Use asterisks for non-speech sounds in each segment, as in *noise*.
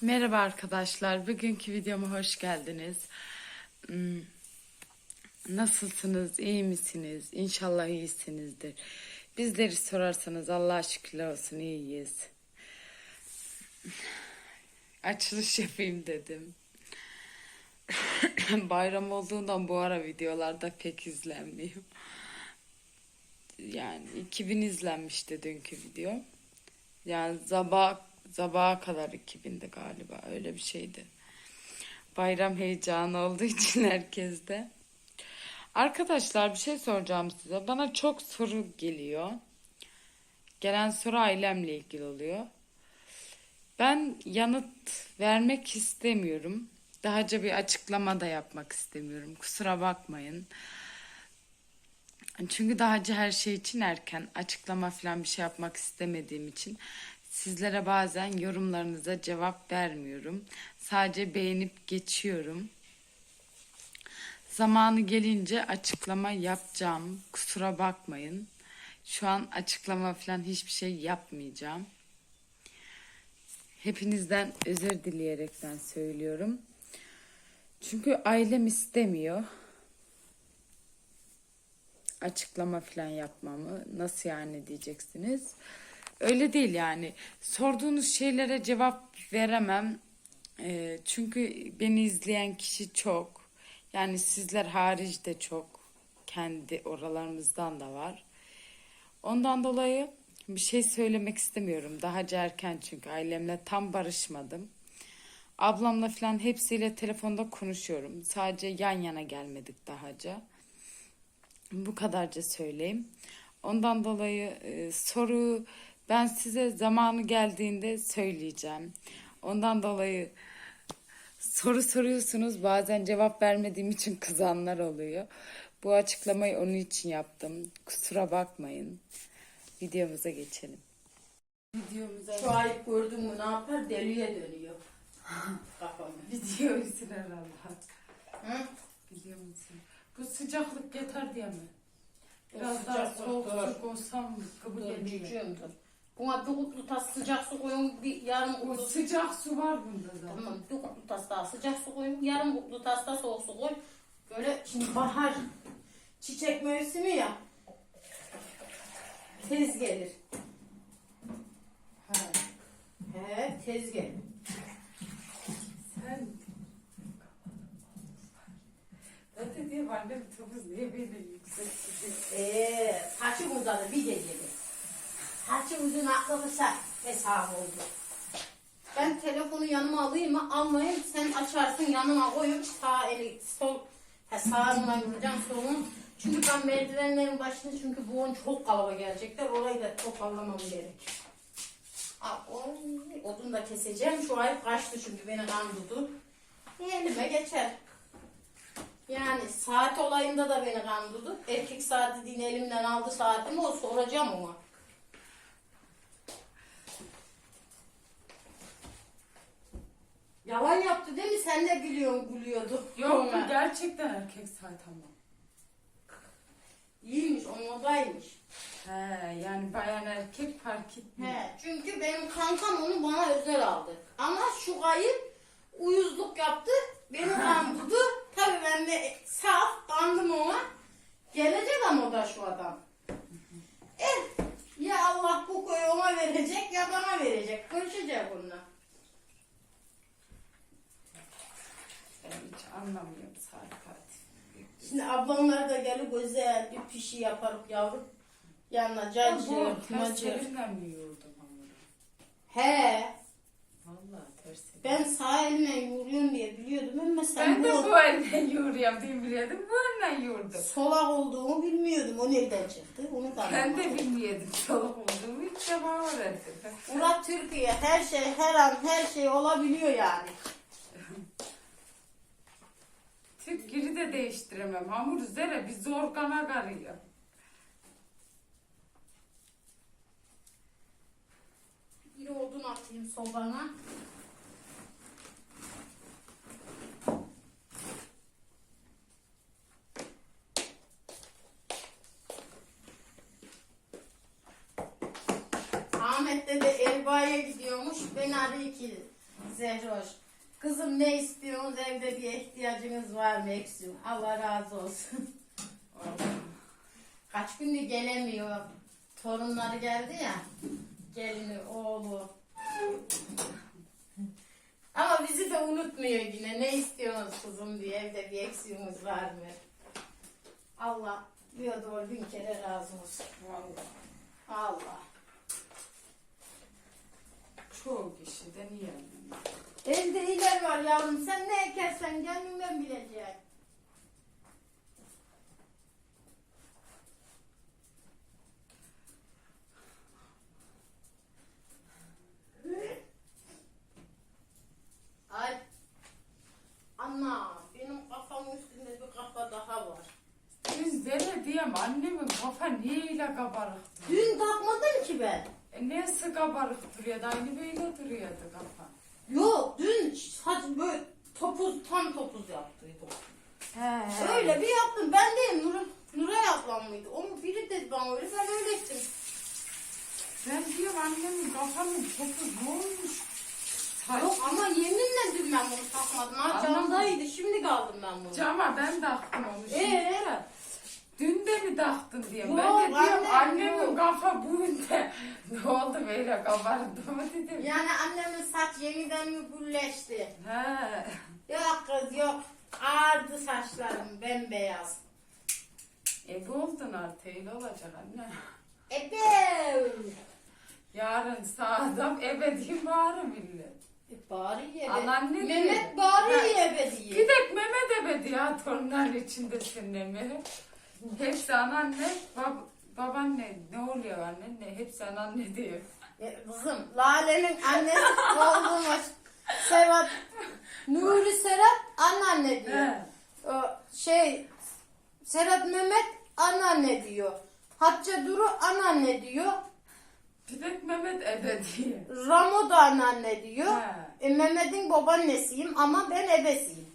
Merhaba arkadaşlar. Bugünkü videoma hoş geldiniz. Hmm, Nasılsınız? İyi misiniz? İnşallah iyisinizdir. Bizleri sorarsanız Allah'a şükürler olsun iyiyiz. Açılış yapayım dedim. *laughs* Bayram olduğundan bu ara videolarda pek izlenmiyor. Yani 2000 izlenmişti dünkü video. Yani sabah sabaha kadar 2000'di galiba öyle bir şeydi. Bayram heyecanı olduğu için *laughs* herkeste. Arkadaşlar bir şey soracağım size. Bana çok soru geliyor. Gelen soru ailemle ilgili oluyor. Ben yanıt vermek istemiyorum. Dahaca bir açıklama da yapmak istemiyorum. Kusura bakmayın. Çünkü dahaca her şey için erken. Açıklama falan bir şey yapmak istemediğim için sizlere bazen yorumlarınıza cevap vermiyorum. Sadece beğenip geçiyorum. Zamanı gelince açıklama yapacağım. Kusura bakmayın. Şu an açıklama falan hiçbir şey yapmayacağım. Hepinizden özür dileyerekten söylüyorum. Çünkü ailem istemiyor açıklama falan yapmamı. Nasıl yani diyeceksiniz. Öyle değil yani. Sorduğunuz şeylere cevap veremem. Ee, çünkü beni izleyen kişi çok. Yani sizler hariç de çok. Kendi oralarımızdan da var. Ondan dolayı bir şey söylemek istemiyorum. Daha erken çünkü ailemle tam barışmadım. Ablamla falan hepsiyle telefonda konuşuyorum. Sadece yan yana gelmedik dahaca. Bu kadarca söyleyeyim. Ondan dolayı e, soru ben size zamanı geldiğinde söyleyeceğim. Ondan dolayı soru soruyorsunuz bazen cevap vermediğim için kızanlar oluyor. Bu açıklamayı onun için yaptım. Kusura bakmayın. Videomuza geçelim. Videomuza Şu ayıp gördün mü ne yapar? Deliye dönüyor. *laughs* Kafamı. Allah. Hı? Videomuzu. Bu sıcaklık yeter diye mi? Biraz daha soğuk dur. su koysam kabul Dur ediyor. dur. Buna bir kutlu tas sıcak su koyun. Bir yarım O kutlu sıcak su var bunda da. Tamam bir kutlu tas daha sıcak su koyun. Yarım kutlu tas da soğuk su koy. Böyle şimdi bahar çiçek mevsimi ya. Tez gelir. Ha. He tez gelir. Sen Zaten diye annem tavuz niye böyle yüksek tutuyor? Eee saçım uzadı bir gecede. Saçım uzun atlamışsa hesap oldu. Ben telefonu yanıma alayım mı? Almayayım. Sen açarsın yanıma koyup sağ eli sol ha, sağımla vuracağım solun. Çünkü ben merdivenlerin başında çünkü bu on çok kalabalık gelecekler. Orayı da toparlamam gerek. Oy, odun da keseceğim. Şu ay kaçtı çünkü beni kandırdı. Elime geçer. Yani saat olayında da beni kandırdı. Erkek saati değil elimden aldı saatimi o soracağım ona. Yalan yaptı değil mi? Sen de gülüyorsun, gülüyordu. Yok Ona. bu gerçekten erkek ama. İyiymiş, onun odaymış. He yani bayan erkek fark etmiyor. He, çünkü benim kankam onu bana özel aldı. Ama şu kayıp uyuzluk yaptı, beni *laughs* kandırdı. Tabii ben de saf kandım ona. Gelecek ama o da şu adam. Eh, ya Allah bu koyu ona verecek ya bana verecek. Konuşacak onunla. Ben saat katil. Şimdi ablamlar da gelip güzel bir pişi yaparım yavrum. Yanına cacık, Bu ters macır. elimle mi yoğurdum hamuru? He, Vallahi ters elim. ben sağ elimle yoğuruyorum diye biliyordum ama sen Ben de bu elle yoğuruyorum diye biliyordum. Bu elle yoğurdum. solak olduğumu bilmiyordum. O nereden çıktı? Onu da Ben anlamadım. de bilmiyordum salak olduğumu. İlk defa öğrendim. Murat Türkiye her şey her an her şey olabiliyor yani. De değiştiremem. Hamur zere bir zor kana karıyor. Bir odun atayım sobana. Ahmet de Elba'ya gidiyormuş. Beni arıyor ki Zehroş. Kızım ne istiyorsunuz? Evde bir ihtiyacınız var mı Eksim? Allah razı olsun. *laughs* Kaç gündür gelemiyor. Torunları geldi ya. Gelini, oğlu. Ama bizi de unutmuyor yine. Ne istiyorsunuz kızım diye evde bir eksiğiniz var mı? Allah bir doğru bin kere razı olsun. Vallahi. Allah. Çoğu kişiden iyi annem. Elde iler var yavrum. Sen ne ekersen kendinden bileceksin. Ay. Anna, benim kafamın üstünde bir kafa daha var. Biz dere diyem annemin kafa niye kabarık? Dün takmadım ki ben. E nesi kabarık duruyordu? Aynı böyle duruyordu kafa. Yok, dün saç böyle topuz, tam topuz yaptıydım. He. Öyle bir yaptım. Ben de Nur, Nuray ablam mıydı? Onun biri dedi bana öyle. Ben öyle ettim. Ben diyorum annemin kafanın topu ne olmuş? Saç. Yok ama yeminle dün ben bunu takmadım. Ha Anladım. camdaydı. Şimdi kaldım ben bunu. Cama ben taktım onu şimdi. Ee? de. Dün de mi taktın diyorum. Yok, ben de diyorum anne, annemin kafa bugün *laughs* de ne oldu böyle kabardı mı dedim. Yani annemin saç yeniden mi gülleşti? He. Yok kız yok. Ağardı saçlarım bembeyaz. E bu oldun artık öyle olacak anne. Ebe. Yarın sağdan ebedi bağırı millet. E, bari ye. Anan ne Mehmet diyor? bari Ha. ye be diye. Bir tek Mehmet ebedi ya torunların içindesin mi? Hepsi anneanne, bab babaanne ne oluyor anne? Hepsi anneanne diyor. E, Kızım Lale'nin annesi olduğumuz Serhat Nuri Serhat anneanne diyor. He. O şey Serhat Mehmet anneanne diyor. Hatice Duru anneanne diyor. Bir tek Mehmet ebedi. Ramo da anneanne diyor. He. E, Mehmet'in babaannesiyim ama ben ebesiyim.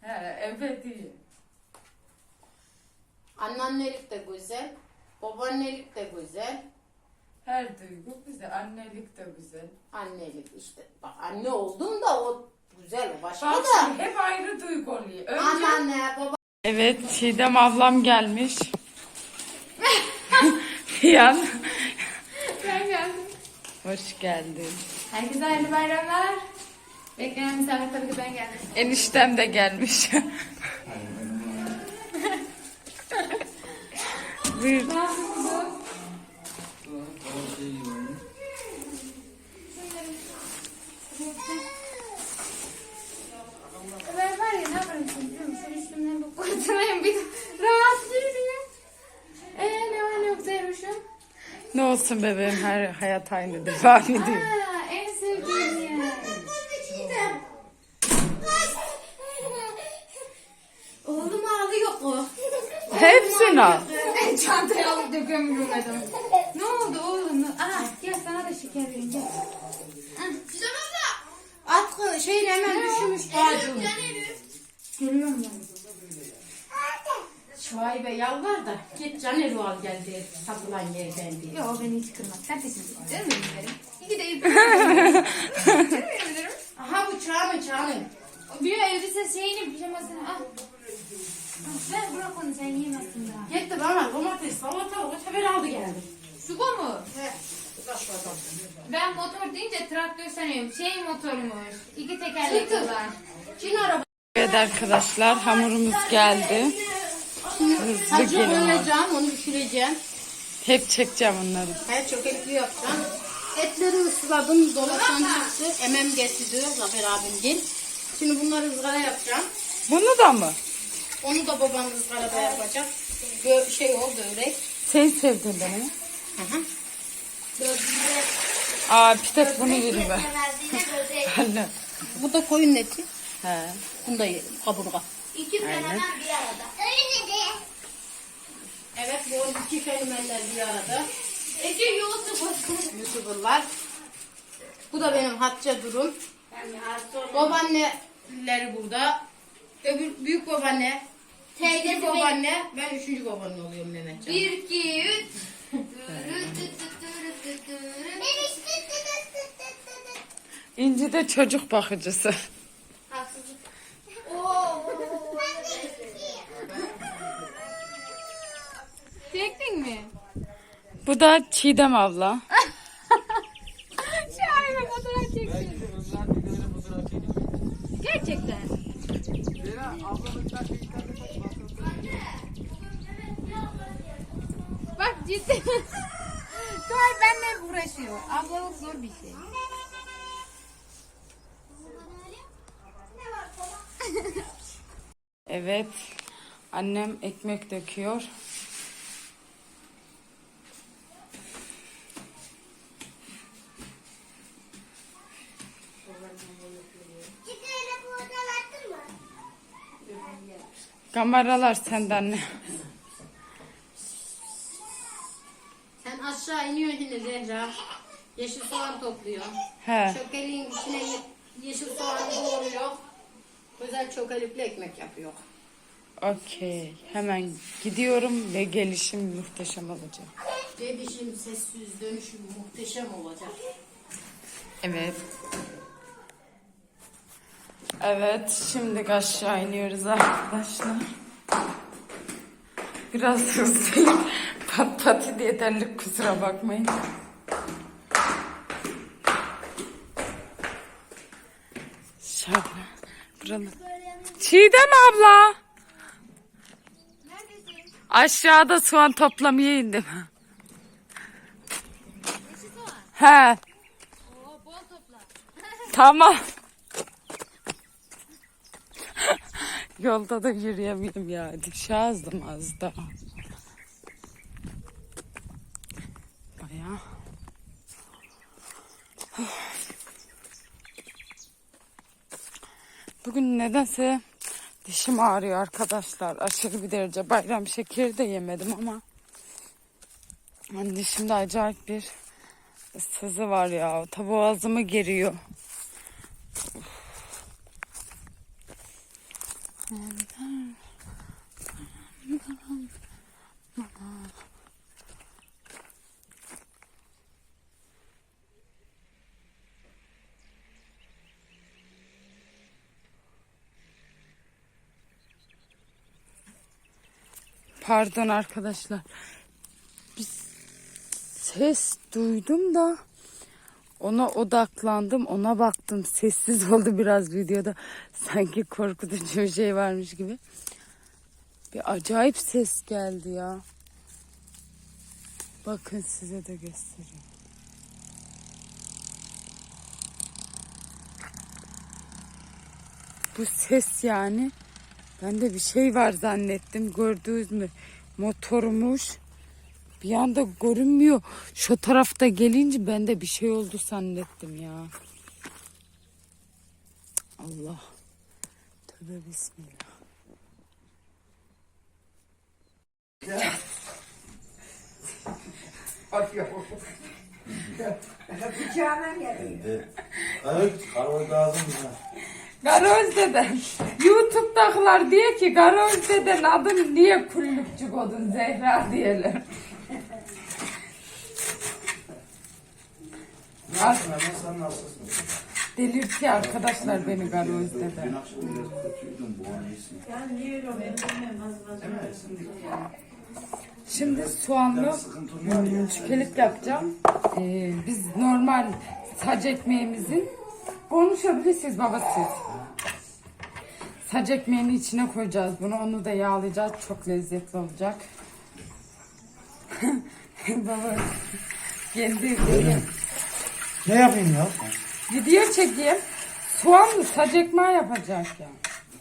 He, ebedi. Anneannelik de güzel. Babaannelik de güzel. Her duygu güzel, annelik de güzel. Annelik işte. Bak anne oldum da o güzel o başka Bak da. şimdi hep ayrı duygu oluyor. Önce... Anneanne baba. Evet, Çiğdem ablam gelmiş. Fiyan. Ben geldim. Hoş geldin. Herkese hayırlı bayramlar. Beklenen misafir tabii ki ben geldim. Eniştem de gelmiş. Nasılsınız? Ben var ya ne yaparım şimdi biliyor musun? Üstümden bu kurtulayım bir rahat yürüyeyim. Eee ne var ne yok Zeruş'um? Ne olsun bebeğim her hayat aynı devam ediyor. Aa en sevdiğim yer. Oğlum ağlıyor o. Hepsini al. Çantaya alıp döküyorum görmedim. Ne oldu oğlum? Aa gel sana da şeker vereyim gel. Atkı şeyin hemen düşmüş ağacım. Görüyorum ben. Şuaybe yalvar da git Caner'i al gel diye satılan yerden diye. Yok beni hiç kırmaz. Kardeşim canım benim derim. İki de iyi. Aha bu Çağan'ın Çağan'ın. Bir elbise şeyini pijamasını al. Ver bırak onu sen yiyemezsin daha. Gitti bana domates, salatalık, öteber aldı geldi. Suko mu? He. Ben motor deyince traktör sanıyorum. Şey motormuş. İki tekerlekli var. Çin araba. Evet arkadaşlar hamurumuz geldi. Hızlı Hacı gelin. koyacağım, onu pişireceğim. Hep çekeceğim onları. He çok etli yapacağım. Etleri ısladım, dolaptan çıktı. Emem getirdi, Zafer abim gel. Şimdi bunları ızgara yapacağım. Bunu da mı? Onu da babam ızgarada yapacak. Böyle şey o börek. Sen sevdin beni. Hı hı. Aa bir tek bunu yedim ben. Anne. *laughs* Bu da koyun eti. He. Bunu da ye- kaburga. Aynen. Evet bu iki kelimeler bir arada. Ece Yusuf. YouTuber'lar. Bu da benim Hatice Durum. Babaanneleri burada. Öbür büyük babaanne. Teyze babaanne. Ben üçüncü babaanne oluyorum Mehmetcan. Bir, iki, üç. İnci de çocuk bakıcısı. Haksızlık. Oo. Çektin mi? Bu da Çiğdem abla. Şahane fotoğraf çektin. Gerçekten. Bak ciddi. Doğay benimle uğraşıyor. Ablalık zor bir şey. Evet. Annem ekmek döküyor. Kameralar senden ne? Aşağı iniyorsun yine Zehra. Yeşil soğan topluyor. He. Çökeliğin içine ye- yeşil soğanı doğruyor. Özel çökelikli ekmek yapıyor. Okey. Hemen gidiyorum ve gelişim muhteşem olacak. Bebişim sessiz dönüşüm muhteşem olacak. Evet. Evet, şimdi aşağı iniyoruz arkadaşlar. Biraz hızlıyım. Pat pati diye kusura bakmayın. Şöyle. Buralı. Çiğdem abla. Aşağıda soğan toplamaya indim. He. *laughs* Tamam. Yolda da yürüyemeyim ya. Dişazdım az daha. Baya. Bugün nedense dişim ağrıyor arkadaşlar. Aşırı bir derece. Bayram şekeri de yemedim ama. Yani dişimde acayip bir sızı var ya. Ta boğazımı geriyor. Pardon arkadaşlar. Bir ses duydum da ona odaklandım, ona baktım. Sessiz oldu biraz videoda. Sanki korkutucu bir şey varmış gibi. Bir acayip ses geldi ya. Bakın size de göstereyim. Bu ses yani. Ben de bir şey var zannettim. Gördünüz mü? Motormuş. Bir anda görünmüyor. Şu tarafta gelince ben de bir şey oldu zannettim ya. Allah. Tövbe bismillah. Evet, kahve lazım mı? Garoz deden. YouTube'dakiler diyor ki Garoz deden adın niye kullukçu kodun Zehra diyelim. Sen nasılsın? Delirtiyor arkadaşlar beni Garoz deden. Dün akşam biraz kötüydüm bu mi? Şimdi soğanlı çökelik yapacağım. Ee, biz normal sac ekmeğimizin konuşabilirsiniz baba siz. Sac ekmeğinin içine koyacağız bunu. Onu da yağlayacağız. Çok lezzetli olacak. *laughs* baba kendi Ne yapayım ya? video çekeyim. Soğanlı sac ekmeği yapacak ya.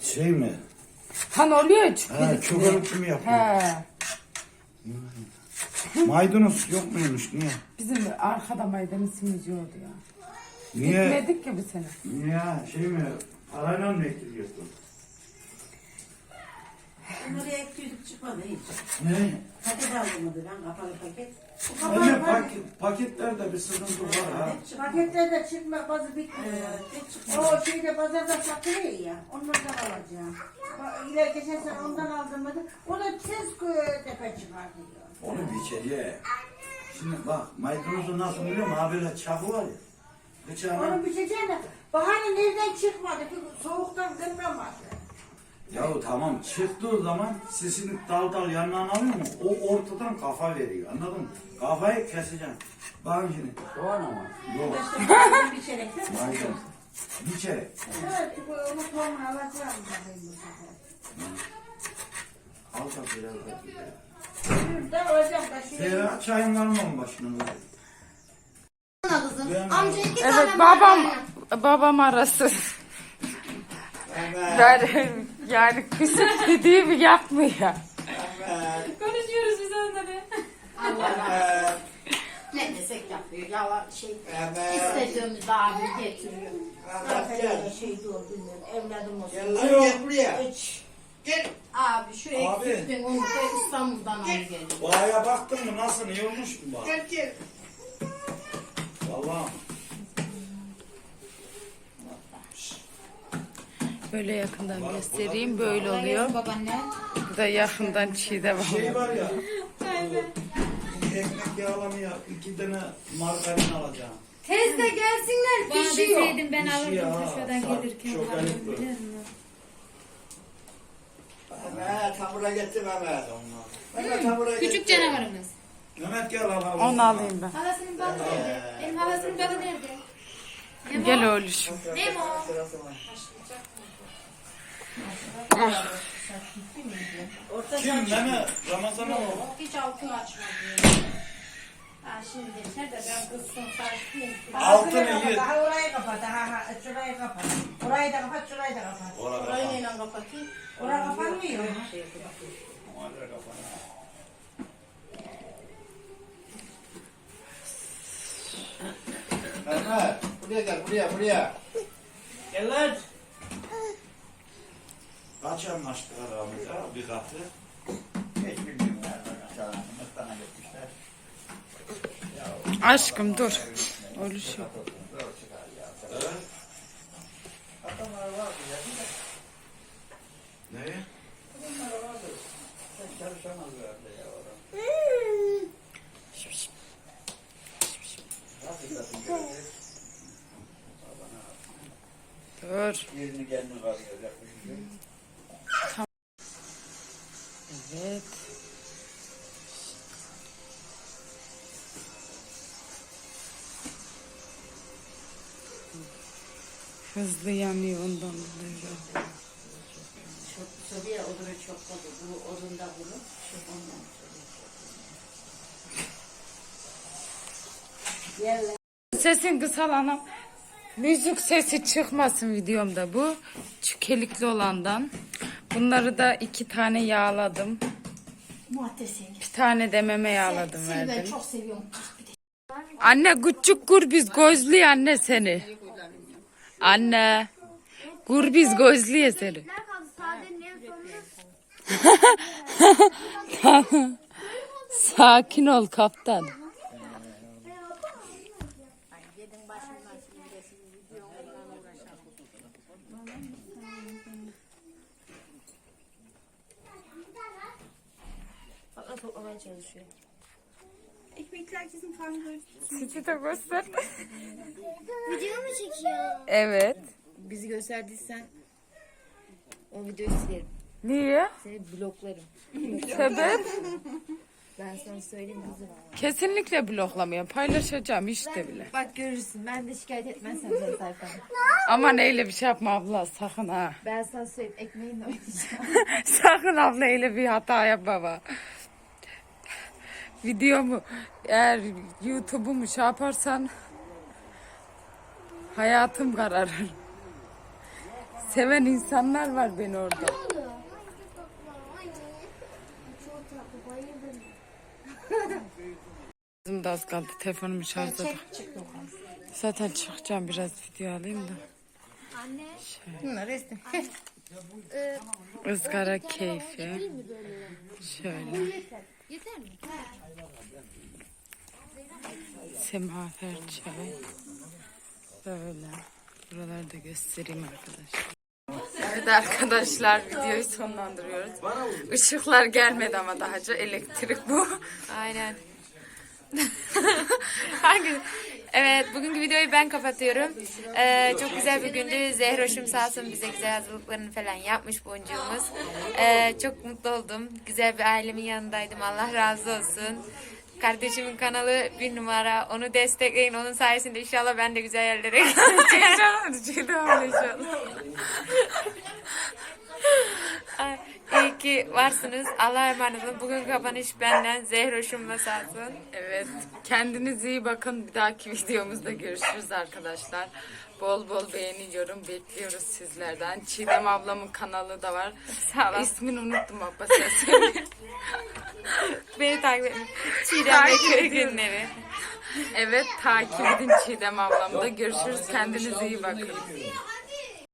Şey mi? Hani oluyor ya Ha, çökelikli. çökelikli mi yapıyor? He. Maydanoz yok muymuş? Niye? Bizim arkada maydanozumuz yoktu ya. Niye? Gitmedik ki bu sene. Niye? Şey mi? Parayla mı ekliyorsun? Bunları ekliyorduk çıkmadı hiç. Ne? Paket alınmadı lan kapalı paket. Bu kapalı paket. paket, paketlerde bir sıkıntı var ha. Paketlerde çıkma bazı bitmiyor. O şeyde pazarda satılıyor ya. Onlardan alacağım. Ba- İler geçen sene ondan aldım hadi. O da tez kö- tepe çıkardı diyor. Onu bir kere ye. Şimdi bak maydanozu nasıl biliyor musun? Abi böyle çakı var ya. Bıçağını. Onu biçeceğine bahane nereden çıkmadı? Bir soğuktan kırılmadı. Ya tamam çıktığı zaman sesini dal dal yanından alıyor mu? O ortadan kafa veriyor anladın mı? Kafayı keseceksin. Bakın şimdi. Soğan ama. Yok. bir mi? Aynen. Bir kere. Evet, bu onu sonra alacağım. Al da biraz da. Şurada olacak da şuraya. Zehra çayın var mı başına? Ana kızım. Amca iki tane Evet babam mandalina. babam arası. Yani, yani kısık dediğimi yapmıyor. Konuşuyoruz biz onları. Allah Ne desek yapıyor. Ya şey istediğimiz abi getiriyor. Aferin şey doğru bilmiyorum. Evladım olsun. Gel lan gel buraya. Hiç. Gel. Abi şu eksikten onu da İstanbul'dan al geliyor. Bağaya baktın mı nasıl iyi olmuş mu bağ? Gel gel. Vallahi. Böyle yakından göstereyim böyle oluyor. Babaanne. Bu da yakından çiğdem Şey oluyor. var ya. ekmek yağlamaya iki tane margarin alacağım. Teyze gelsinler Bana pişiyor. deseydin ben Pişiyor alırdım ha, saat gelirken. çok alırdım, ayıp bu. biliyor musun? Mehmet hamura getir Mehmet. Mehmet hamura getir. Küçük canavarımız. Mehmet gel al al. Onu alayım ben. Halasının balı nerede? Benim halasının balı nerede? Nemo? Gel oğluşum. Nemo. Var. Kim Mehmet? Ramazan'a mı? Hiç altını açmadı. Ha şimdi geçer de ben kızsın saçlıyım. Altını yiyin. Daha orayı kapat. Daha ha, şurayı kapat. Orayı da kapat, şurayı da kapat. Orayı neyle kapatayım? Oraya kapanmıyor. Orada kapan. Mehmet buraya gel buraya buraya. Gel lan. Kaç anlaştık aramızda bir katı? Hiç bilmiyorum. Aşkım dur. Oğluşum. Adamlar var ya. Ne? Adamlar vardı. Sen çalışamazlardı ya orada. Nasıl kadın görecek? Yerini kendini kazıyacak. Evet. Hızlı yanıyor ondan dolayı. Çok söylüyor ya odunu çok koydu. Bu odunda bunu. Şu ondan Sesin kısal anam. Müzik sesi çıkmasın videomda bu. Çükelikli olandan. Bunları da iki tane yağladım. Muhaddesi. Bir tane de meme yağladım Seni ben verdim. çok seviyorum. Bir de Anne küçük kurbiz gözlüyor anne seni. Anne. Kurbiz gözlüyor seni. *laughs* Tamam. Sakin ol kaptan. Bak toplamaya çalışıyor. Sizi de göster. Video mu çekiyor? Evet. Bizi gösterdiysen o videoyu silerim. Niye? Seni bloklarım. Sebep? Ben sana söyleyeyim kızım. Kesinlikle bloklamaya paylaşacağım işte bile. Bak görürsün. Ben de şikayet etmezsem senin sayfanı. Aman öyle bir şey yapma abla sakın ha. Ben sana söyleyeyim ekmeğinle oynayacağım. *laughs* sakın abla öyle bir hata yapma baba. Videomu eğer YouTube'umu şey yaparsan hayatım kararır. Seven insanlar var beni orada. Bizim de az kaldı. Telefonumu şarjda da. Zaten çıkacağım biraz video alayım da. Bunlar resim. Izgara keyfi. Şöyle. Yeter mi? Semaver çay. Böyle. Buraları da göstereyim arkadaşlar. Evet arkadaşlar videoyu sonlandırıyoruz. Işıklar gelmedi ama dahaca elektrik bu. Aynen. *laughs* Hangi Evet, bugünkü videoyu ben kapatıyorum. Ee, çok güzel bir gündü. Zehroş'um sağ olsun bize güzel hazırlıklarını falan yapmış boncuğumuz. Ee, çok mutlu oldum. Güzel bir ailemin yanındaydım. Allah razı olsun. Kardeşimin kanalı bir numara. Onu destekleyin. Onun sayesinde inşallah ben de güzel yerlere *laughs* geleceğim. Çiğdem inşallah. Ki varsınız. Allah'a emanet olun. Bugün kapanış benden. Zehroş'umla sağ olsun. Evet. Kendinize iyi bakın. Bir dahaki videomuzda görüşürüz arkadaşlar. Bol bol beğeni, yorum bekliyoruz sizlerden. Çiğdem ablamın kanalı da var. Sağ olun. İsmini unuttum abla sen. *laughs* Beni takip edin. Çiğdem ve köy günleri. Evet takip edin Çiğdem ablamda. Görüşürüz. Kendinize iyi bakın.